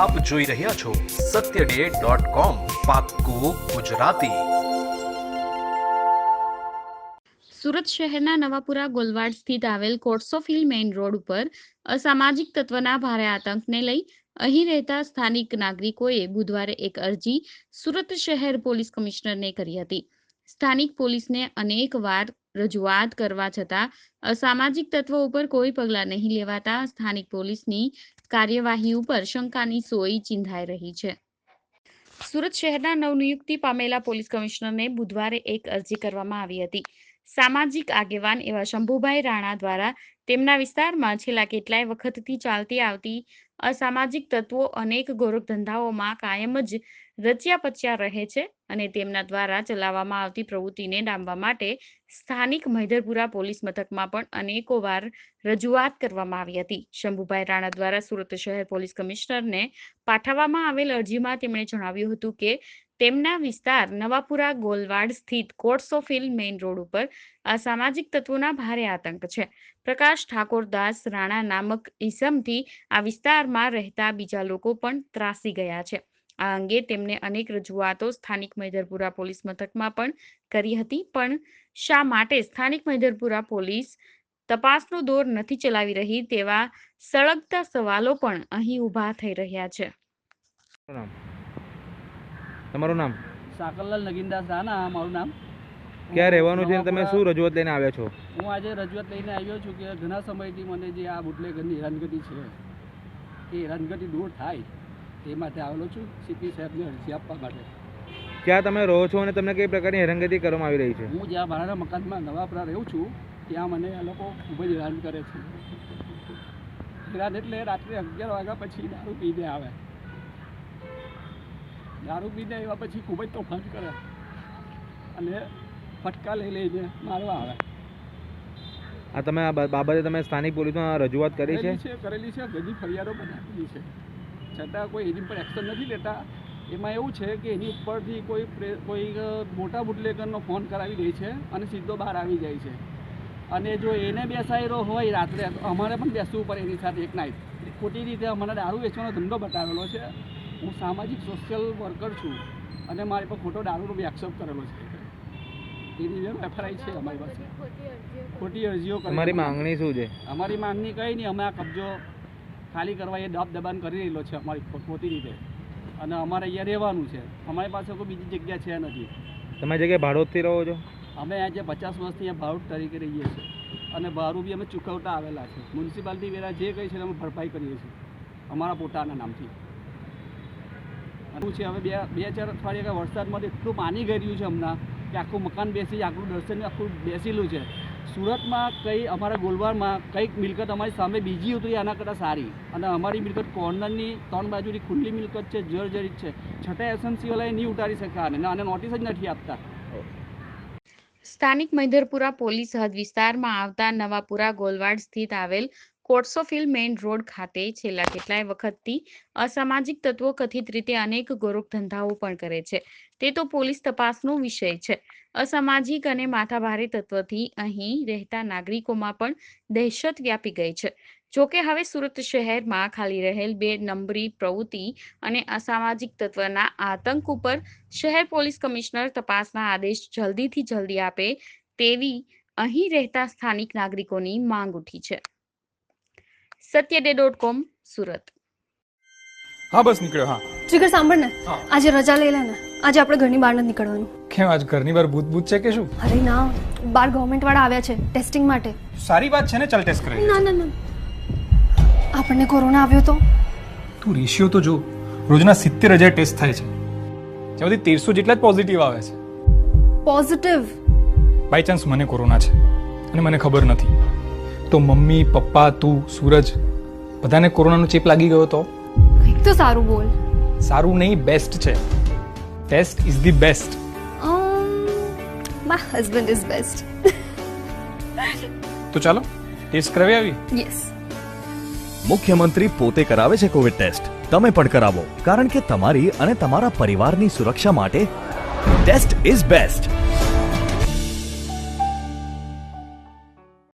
આપ જોઈ રહ્યા છો સત્ય ડે ગુજરાતી. સુરત શહેરના નવાપુરા ગોલવાડ સ્થિત આવેલ કોર્ટસોફિલ મેઇન રોડ ઉપર અસામાજિક તત્વના ભારે આતંકને લઈ અહીં રહેતા સ્થાનિક નાગરિકોએ બુધવારે એક અરજી સુરત શહેર પોલીસ કમિશનરને કરી હતી. સ્થાનિક પોલીસને અનેક વાર રજૂઆત કરવા છતાં અસામાજિક તત્વો ઉપર કોઈ પગલાં નહીં લેવાતા સ્થાનિક પોલીસની કાર્યવાહી ઉપર શંકાની સોય ચિંધાઈ રહી છે. સુરત શહેરના નવનિયુક્તિ પામેલા પોલીસ કમિશનરને બુધવારે એક અરજી કરવામાં આવી હતી. સામાજિક આગેવાન એવા શંભુભાઈ રાણા દ્વારા તેમના વિસ્તારમાં છેલ્લા કેટલાય વખતથી ચાલતી આવતી અસામાજિક તત્વો અનેક ગોરખધંધાઓમાં કાયમ જ રચ્યા પચ્યા રહે છે અને તેમના દ્વારા ચલાવવામાં આવતી પ્રવૃત્તિને ડામવા માટે સ્થાનિક મહેદરપુરા પોલીસ મથકમાં પણ અનેકો વાર રજૂઆત કરવામાં આવી હતી. શંભુભાઈ રાણા દ્વારા સુરત શહેર પોલીસ કમિશનરને પાઠવવામાં આવેલ અરજીમાં તેમણે જણાવ્યું હતું કે તેમના વિસ્તાર નવાપુરા ગોલવાડ સ્થિત કોર્ટ્સોફિલ મેઇન રોડ ઉપર અસામાજિક તત્વોના ભારે આતંક છે. પ્રકાશ ઠાકોર દાસ રાણા નામક ઇસમથી આ વિસ્તારમાં રહેતા બીજા લોકો પણ ત્રાસી ગયા છે. આ અંગે તેમને અનેક રજૂઆતો સ્થાનિક મૈદરપુરા પોલીસ મથકમાં પણ કરી હતી, પણ શા માટે સ્થાનિક મૈદરપુરા પોલીસ તપાસનો દોર નથી ચલાવી રહી તેવા સળગતા સવાલો પણ અહીં ઊભા થઈ રહ્યા છે. તમારું નામ? સાકરલાલ નગીનદાસ રાણા મારું નામ. ક્યાં રહેવાનું છે તમે શું રજૂઆત લઈને આવ્યા છો? હું આજે રજૂઆત લઈને આવ્યો છું કે ઘણા સમયથી મને જે આ બુટલેગરની હેરાનગતિ છે એ હેરાનગતિ દૂર થાય તે માટે આવેલો છું સીપી સાહેબને અરજી આપવા માટે. ક્યાં તમે રહો છો અને તમને કઈ પ્રકારની હેરાનગતિ કરવામાં આવી રહી છે? હું જ્યાં ભાડાના મકાનમાં નવાપરા રહું છું ત્યાં મને આ લોકો ખૂબ જ હેરાન કરે છે. હેરાન એટલે રાત્રે અગિયાર વાગ્યા પછી દારૂ પીને આવે. દારૂ પીને આવ્યા પછી ખૂબ જ તોફાન કરે. અને ફટકા લઈ લઈને મારવા આવે. આ તમે આ બાબતે તમે સ્થાનિક પોલીસમાં રજૂઆત કરી છે? કરેલી છે કરેલી છે ઘણી ફરિયાદો આપેલી છે. છતાં કોઈ એની પર એક્શન નથી લેતા. એમાં એવું છે કે એની ઉપરથી કોઈ કોઈ મોટા બુટલેકરનો ફોન કરાવી દે છે અને સીધો બહાર આવી જાય છે. અને જો એને બેસાયેલો હોય રાત્રે અમારે પણ બેસવું પડે એની સાથે એક નાઇટ ખોટી રીતે અમારે દારૂ વેચવાનો ધંધો બતાવેલો છે. હું સામાજિક સોશિયલ વર્કર છું અને મારી પર ખોટો દારૂનો બી એક્સેપ્ટ કરેલો છે. એની જેમ એફઆરઆઈ છે અમારી પાસે. ખોટી અરજીઓ અમારી. માંગણી શું છે? અમારી માંગણી કંઈ નહીં. અમે આ કબજો ખાલી કરવા એ દબ દબાણ કરી રહેલો છે અમારી ખોટી રીતે. અને અમારે અહીંયા રહેવાનું છે. અમારી પાસે કોઈ બીજી જગ્યા છે નથી. તમે જગ્યાએ ભાડોતથી રહો છો? અમે આજે પચાસ વર્ષથી અહીંયા ભાડુત તરીકે રહીએ છીએ. અને ભાડું બી અમે ચૂકવતા આવેલા છે. મ્યુનિસિપાલિટી વેરા જે કંઈ છે અમે ભરપાઈ કરીએ છીએ. અમારા પોતાના નામથી. શું છે, હવે બે બે ચાર અઠવાડિયા વરસાદમાં એટલું પાણી ગયું છે હમણાં કે આખું મકાન બેસી, આખું દર્શન આખું બેસેલું છે. સુરતમાં કઈ અમારા ગોલવારમાં કંઈક મિલકત અમારી સામે બીજી ઉતરી, આના કરતાં સારી. અને અમારી મિલકત કોર્નરની ત્રણ બાજુની ખુલ્લી મિલકત છે, જર્જરિત છે. છતાં એસએમસીવાલાએ નહીં ઉતારી શક્યા આને અને નોટિસ જ નથી આપતા. સ્થાનિક મૈધરપુરા પોલીસ હદ વિસ્તારમાં આવતા નવાપુરા ગોલવાડ સ્થિત આવેલ કોર્ટ્સોફિલ મેઇન રોડ ખાતે છેલ્લા કેટલાય વખતથી અસામાજિક તત્વો કથિત રીતે અનેક ગોરખ ધંધાઓ પણ કરે છે. તે તો પોલીસ તપાસનો વિષય છે. અસામાજિક અને માથાભારે તત્વથી અહીં રહેતા નાગરિકોમાં પણ દહેશત વ્યાપી ગઈ છે. જોકે હવે સુરત શહેરમાં ખાલી રહેલ બે નંબરી પ્રવૃત્તિ અને અસામાજિક તત્વના આતંક ઉપર શહેર પોલીસ કમિશનર તપાસના આદેશ જલ્દીથી જલ્દી આપે તેવી અહીં રહેતા સ્થાનિક નાગરિકોની માંગ ઉઠી છે. સત્યડે ડોટ કોમ સુરત. હા બસ નીકળ્યો હા. જીગર સાંભળ ને આજે રજા લઈ લે ને આજે આપણે ઘરની બહાર નથી નીકળવાનું. કેમ આજ ઘરની બહાર ભૂત ભૂત છે કે શું? અરે ના બાર ગવર્મેન્ટ વાળા આવ્યા છે ટેસ્ટિંગ માટે. સારી વાત છે ને ચાલ ટેસ્ટ કરાવી ના ના ના. આપણને કોરોના આવ્યો તો? તું રેશિયો તો જો રોજના સિત્તેર હજાર ટેસ્ટ થાય છે. જેમાંથી તેરસો જેટલા જ પોઝિટિવ આવે છે. પોઝિટિવ બાય ચાન્સ મને કોરોના છે અને મને ખબર નથી. તો મમ્મી પપ્પા તું સૂરજ બધાને કોરોનાનો ચેપ લાગી ગયો તો? કંઈક તો સારું બોલ. સારું નહીં બેસ્ટ છે. Taste is the best my husband is best તો ચાલો ટેસ્ટ કરાવી આવી? યસ મુખ્યમંત્રી પોતે કરાવે છે કોવિડ ટેસ્ટ તમે પણ કરાવો. કારણ કે તમારી અને તમારા પરિવારની સુરક્ષા માટે ટેસ્ટ ઇઝ બેસ્ટ